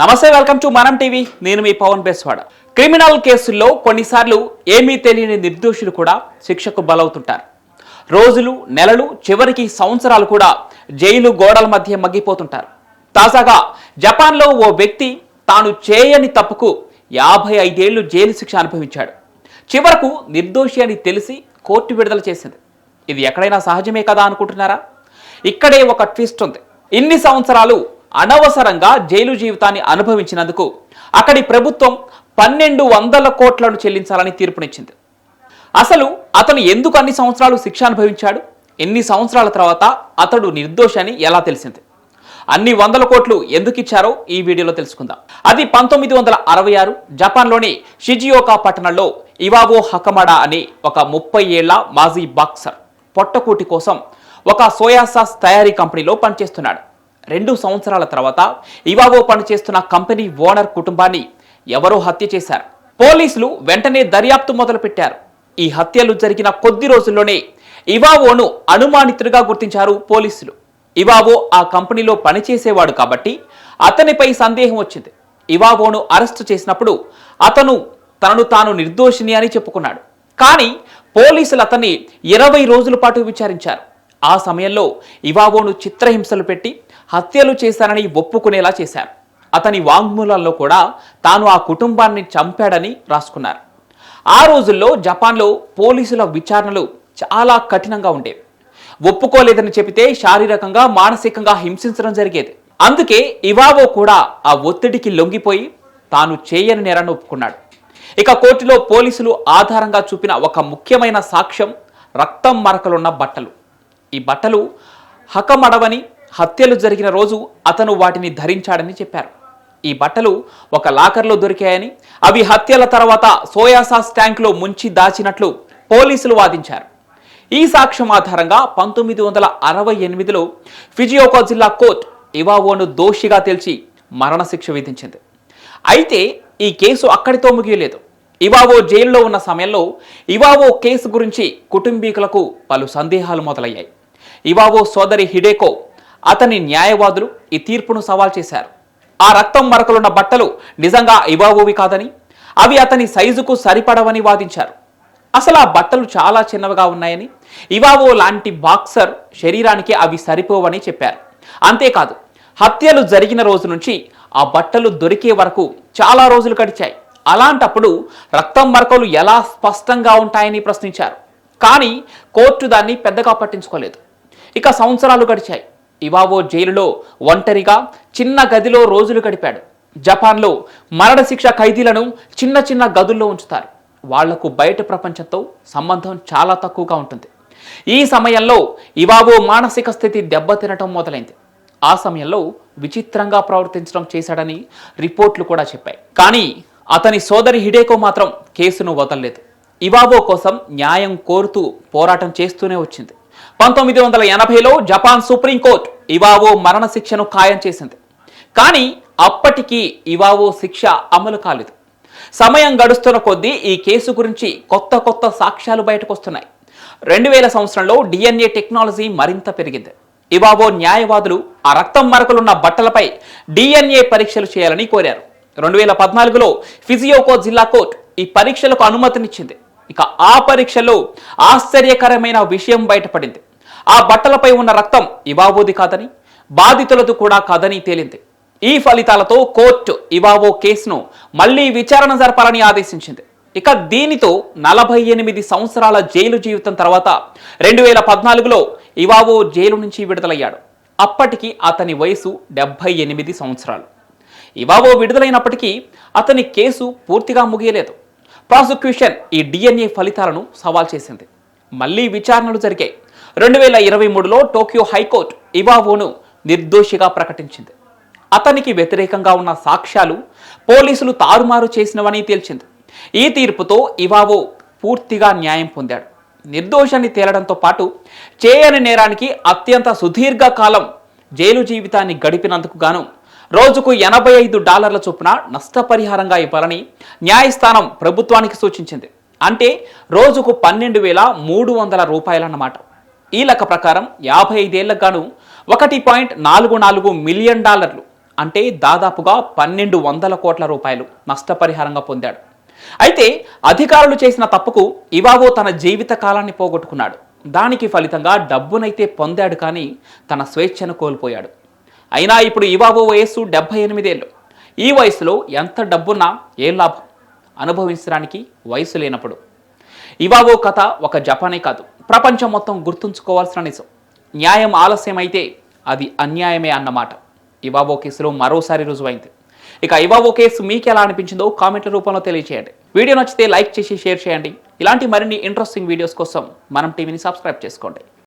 నమస్తే welcome to మనం TV. నేను మీ పవన్ బెస్వాడ. క్రిమినల్ కేసుల్లో కొన్నిసార్లు ఏమీ తెలియని నిర్దోషులు కూడా శిక్షకు బలవుతుంటారు. రోజులు నెలలు చివరికి సంవత్సరాలు కూడా జైలు గోడల మధ్య మగ్గిపోతుంటారు. తాజాగా జపాన్లో ఓ వ్యక్తి తాను చేయని తప్పుకు యాభై ఐదేళ్ళు జైలు శిక్ష అనుభవించాడు. చివరకు నిర్దోషి అని తెలిసి కోర్టు విడుదల చేసింది. ఇది ఎక్కడైనా సహజమే కదా అనుకుంటున్నారా? ఇక్కడే ఒక ట్విస్ట్ ఉంది. ఇన్ని సంవత్సరాలు అనవసరంగా జైలు జీవితాన్ని అనుభవించినందుకు అక్కడి ప్రభుత్వం పన్నెండు వందల కోట్లను చెల్లించాలని తీర్పునిచ్చింది. అసలు అతను ఎందుకు అన్ని సంవత్సరాలు శిక్ష అనుభవించాడు? ఎన్ని సంవత్సరాల తర్వాత అతడు నిర్దోషని ఎలా తెలిసింది? అన్ని వందల కోట్లు ఎందుకు ఇచ్చారో ఈ వీడియోలో తెలుసుకుందాం. అది పంతొమ్మిది వందల అరవై ఆరు జపాన్లోని షిజియోకా పట్టణంలో ఇవావో హకమడా అనే ఒక ముప్పై ఏళ్ళ మాజీ బాక్సర్ పొట్టకూటి కోసం ఒక సోయా సాస్ తయారీ కంపెనీలో పనిచేస్తున్నాడు. రెండు సంవత్సరాల తర్వాత ఇవావో పనిచేస్తున్న కంపెనీ ఓనర్ కుటుంబాన్ని ఎవరో హత్య చేశారు. పోలీసులు వెంటనే దర్యాప్తు మొదలుపెట్టారు. ఈ హత్యలు జరిగిన కొద్ది రోజుల్లోనే ఇవావోను అనుమానితుడిగా గుర్తించారు పోలీసులు. ఇవావో ఆ కంపెనీలో పనిచేసేవాడు కాబట్టి అతనిపై సందేహం వచ్చింది. ఇవావోను అరెస్టు చేసినప్పుడు అతను తనను తాను నిర్దోషిని అని చెప్పుకున్నాడు. కానీ పోలీసులు అతన్ని ఇరవై రోజుల పాటు విచారించారు. ఆ సమయంలో ఇవావోను చిత్రహింసలు పెట్టి హత్యలు చేశానని ఒప్పుకునేలా చేశారు. అతని వాంగ్మూలాల్లో కూడా తాను ఆ కుటుంబాన్ని చంపాడని రాసుకున్నారు. ఆ రోజుల్లో జపాన్లో పోలీసుల విచారణలు చాలా కఠినంగా ఉండేవి ఒప్పుకోలేదని చెబితే శారీరకంగా మానసికంగా హింసించడం జరిగేది. అందుకే ఇవావో కూడా ఆ ఒత్తిడికి లొంగిపోయి తాను చేయని నేరాన్ని ఒప్పుకున్నాడు. ఇక కోర్టులో పోలీసులు ఆధారంగా చూపిన ఒక ముఖ్యమైన సాక్ష్యం రక్తం మరకలున్న బట్టలు. ఈ బట్టలు హకమడవని హత్యలు జరిగిన రోజు అతను వాటిని ధరించాడని చెప్పారు. ఈ బట్టలు ఒక లాకర్లో దొరికాయని అవి హత్యల తర్వాత సోయా సాస్ ముంచి దాచినట్లు పోలీసులు వాదించారు. ఈ సాక్ష్యం ఆధారంగా పంతొమ్మిది వందల అరవై ఎనిమిదిలో ఫిజియోకా జిల్లా కోర్టు ఇవావోను దోషిగా తేల్చి మరణశిక్ష విధించింది. అయితే ఈ కేసు అక్కడితో ముగియలేదు. ఇవావో జైల్లో ఉన్న సమయంలో ఇవావో కేసు గురించి కుటుంబీకులకు పలు సందేహాలు మొదలయ్యాయి. ఇవావో సోదరి హిడేకో అతని న్యాయవాదులు ఈ తీర్పును సవాల్ చేశారు. ఆ రక్తం మరకలున్న బట్టలు నిజంగా ఇవావోవి కాదని అవి అతని సైజుకు సరిపడవని వాదించారు. అసలు ఆ బట్టలు చాలా చిన్నవిగా ఉన్నాయని ఇవావో లాంటి బాక్సర్ శరీరానికి అవి సరిపోవని చెప్పారు. అంతేకాదు హత్యలు జరిగిన రోజు నుంచి ఆ బట్టలు దొరికే వరకు చాలా రోజులు గడిచాయి. అలాంటప్పుడు రక్తం మరకలు ఎలా స్పష్టంగా ఉంటాయని ప్రశ్నించారు. కానీ కోర్టు దాన్ని పెద్దగా పట్టించుకోలేదు. ఇక సంవత్సరాలు గడిచాయి. ఇవావో జైలులో ఒంటరిగా చిన్న గదిలో రోజులు గడిపాడు. జపాన్లో మరణశిక్ష ఖైదీలను చిన్న చిన్న గదుల్లో ఉంచుతారు. వాళ్ళకు బయట ప్రపంచంతో సంబంధం చాలా తక్కువగా ఉంటుంది. ఈ సమయంలో ఇవావో మానసిక స్థితి దెబ్బతినటం మొదలైంది. ఆ సమయంలో విచిత్రంగా ప్రవర్తించడం చేశాడని రిపోర్ట్లు కూడా చెప్పాయి. కానీ అతని సోదరి హిడేకో మాత్రం కేసును వదలలేదు. ఇవావో కోసం న్యాయం కోరుతూ పోరాటం చేస్తూనే వచ్చింది. పంతొమ్మిది వందల ఎనభైలో జపాన్ సుప్రీంకోర్టు ఇవావో మరణశిక్షను ఖాయం చేసింది. కానీ అప్పటికి ఇవావో శిక్ష అమలు కాలేదు. సమయం గడుస్తున్న కొద్దీ ఈ కేసు గురించి కొత్త కొత్త సాక్ష్యాలు బయటకు వస్తున్నాయి రెండు వేల సంవత్సరంలో డిఎన్ఏ టెక్నాలజీ మరింత పెరిగింది. ఇవావో న్యాయవాదులు ఆ రక్తం మరకలున్న బట్టలపై డిఎన్ఏ పరీక్షలు చేయాలని కోరారు. రెండు వేల పద్నాలుగులో ఫిజియోకో జిల్లా కోర్టు ఈ పరీక్షలకు అనుమతినిచ్చింది. ఇక ఆ పరీక్షలో ఆశ్చర్యకరమైన విషయం బయటపడింది. ఆ బట్టలపై ఉన్న రక్తం ఇవావోది కాదని బాధితులది కూడా కాదని తేలింది. ఈ ఫలితాలతో కోర్టు ఇవావో కేసును మళ్ళీ విచారణ జరపాలని ఆదేశించింది. ఇక దీనితో నలభై ఎనిమిది సంవత్సరాల జైలు జీవితం తర్వాత రెండు వేల పద్నాలుగులో ఇవావో జైలు నుంచి విడుదలయ్యాడు. అప్పటికి అతని వయసు డెబ్బై ఎనిమిది సంవత్సరాలు. ఇవావో విడుదలైనప్పటికీ అతని కేసు పూర్తిగా ముగియలేదు. ప్రాసిక్యూషన్ ఈ డిఎన్ఏ ఫలితాలను సవాల్ చేసింది. మళ్ళీ విచారణలు జరిగాయి. రెండు వేల ఇరవై మూడులో టోక్యో హైకోర్టు ఇవావోను నిర్దోషిగా ప్రకటించింది. అతనికి వ్యతిరేకంగా ఉన్న సాక్ష్యాలు పోలీసులు తారుమారు చేసినవని తేల్చింది. ఈ తీర్పుతో ఇవావో పూర్తిగా న్యాయం పొందాడు. నిర్దోషాన్ని తేలడంతో పాటు చేయని నేరానికి అత్యంత సుదీర్ఘ కాలం జైలు జీవితాన్ని గడిపినందుకు గాను రోజుకు ఎనభై ఐదు డాలర్ల చొప్పున నష్టపరిహారంగా ఇవ్వాలని న్యాయస్థానం ప్రభుత్వానికి సూచించింది. అంటే రోజుకు పన్నెండు వేల మూడు వందల రూపాయలన్నమాట. ఈ లెక్క ప్రకారం యాభై ఐదేళ్ళకు గాను ఒకటి పాయింట్ నాలుగు నాలుగు మిలియన్ డాలర్లు అంటే దాదాపుగా పన్నెండు వందల కోట్ల రూపాయలు నష్టపరిహారంగా పొందాడు. అయితే అధికారులు చేసిన తప్పుకు ఇవావో తన జీవిత కాలాన్ని పోగొట్టుకున్నాడు. దానికి ఫలితంగా డబ్బునైతే పొందాడు కానీ తన స్వేచ్ఛను కోల్పోయాడు. అయినా ఇప్పుడు ఇవావో వయస్సు డెబ్బై ఎనిమిదేళ్ళు ఈ వయసులో ఎంత డబ్బున్నా ఏం లాభం? అనుభవించడానికి వయసు లేనప్పుడు. ఇవావో కథ ఒక జపానే కాదు. ప్రపంచం మొత్తం గుర్తుంచుకోవాల్సిన నిజం. న్యాయం ఆలస్యమైతే అది అన్యాయమే అన్నమాట. ఇవాబో కేసులో మరోసారి రుజువైంది. ఇక ఇవాబో కేసు మీకు ఎలా అనిపించిందో కామెంట్ల రూపంలో తెలియజేయండి వీడియో నచ్చితే లైక్ చేసి షేర్ చేయండి. ఇలాంటి మరిన్ని ఇంట్రెస్టింగ్ వీడియోస్ కోసం మనం టీవీని సబ్స్క్రైబ్ చేసుకోండి.